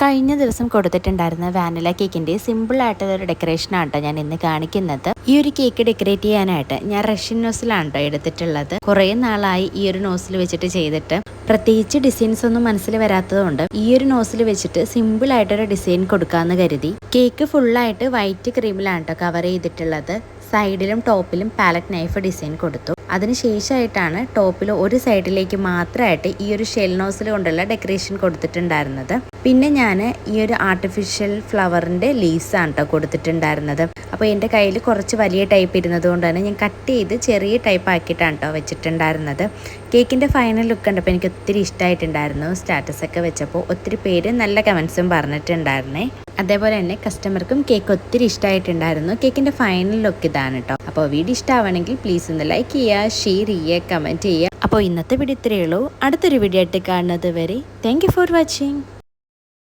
കഴിഞ്ഞ ദിവസം കൊടുത്തിട്ടുണ്ടായിരുന്ന വാനില കേക്കിന്റെ സിമ്പിൾ ആയിട്ടുള്ള ഒരു ഡെക്കറേഷനാണ് കേട്ടോ ഞാൻ ഇന്ന് കാണിക്കുന്നത്. ഈ ഒരു കേക്ക് ഡെക്കറേറ്റ് ചെയ്യാനായിട്ട് ഞാൻ റഷ്യൻ നോസിലാണ് കേട്ടോ എടുത്തിട്ടുള്ളത്. കുറേ നാളായി ഈ ഒരു നോസിൽ വെച്ചിട്ട് ചെയ്തിട്ട്. പ്രത്യേകിച്ച് ഡിസൈൻസ് ഒന്നും മനസ്സിൽ വരാത്തതുകൊണ്ട് ഈ ഒരു നോസിൽ വെച്ചിട്ട് സിമ്പിൾ ആയിട്ടൊരു ഡിസൈൻ കൊടുക്കാമെന്ന് കരുതി. കേക്ക് ഫുള്ളായിട്ട് വൈറ്റ് ക്രീമിലാണ് കേട്ടോ കവർ ചെയ്തിട്ടുള്ളത്. സൈഡിലും ടോപ്പിലും പാലറ്റ് നൈഫ് ഡിസൈൻ കൊടുത്തു. അതിനുശേഷമായിട്ടാണ് ടോപ്പിൽ ഒരു സൈഡിലേക്ക് മാത്രമായിട്ട് ഈ ഒരു ഷെൽ നോസിൽ കൊണ്ടുള്ള ഡെക്കറേഷൻ കൊടുത്തിട്ടുണ്ടായിരുന്നത്. പിന്നെ ഞാൻ ഈ ഒരു ആർട്ടിഫിഷ്യൽ ഫ്ലവറിന്റെ ലീസാണ് കേട്ടോ കൊടുത്തിട്ടുണ്ടായിരുന്നത്. അപ്പോൾ എന്റെ കയ്യിൽ കുറച്ച് വലിയ ടൈപ്പ് ഇരുന്നത് കൊണ്ട് തന്നെ ഞാൻ കട്ട് ചെയ്ത് ചെറിയ ടൈപ്പ് ആക്കിയിട്ടാണ് കേട്ടോ വെച്ചിട്ടുണ്ടായിരുന്നത്. കേക്കിന്റെ ഫൈനൽ ലുക്ക് കണ്ടപ്പോൾ എനിക്ക് ഒത്തിരി ഇഷ്ടമായിട്ടുണ്ടായിരുന്നു സ്റ്റാറ്റസൊക്കെ വെച്ചപ്പോൾ ഒത്തിരി പേര് നല്ല കമൻസും പറഞ്ഞിട്ടുണ്ടായിരുന്നേ. അതേപോലെ തന്നെ കസ്റ്റമർക്കും കേക്ക് ഒത്തിരി ഇഷ്ടമായിട്ടുണ്ടായിരുന്നു കേക്കിന്റെ ഫൈനൽ ലുക്ക് ഇതാണ് കേട്ടോ അപ്പോൾ വീഡിയോ ഇഷ്ടമാവണമെങ്കിൽ പ്ലീസ് ഒന്ന് ലൈക്ക് ചെയ്യുക ഷെയർ ചെയ്യുക കമന്റ് ചെയ്യുക. അപ്പോൾ ഇന്നത്തെ വീഡിയോ ഇത്രയേ ഉള്ളൂ. അടുത്തൊരു വീഡിയോ ആയിട്ട് കാണുന്നത് വരെ താങ്ക് ഫോർ വാച്ചിങ്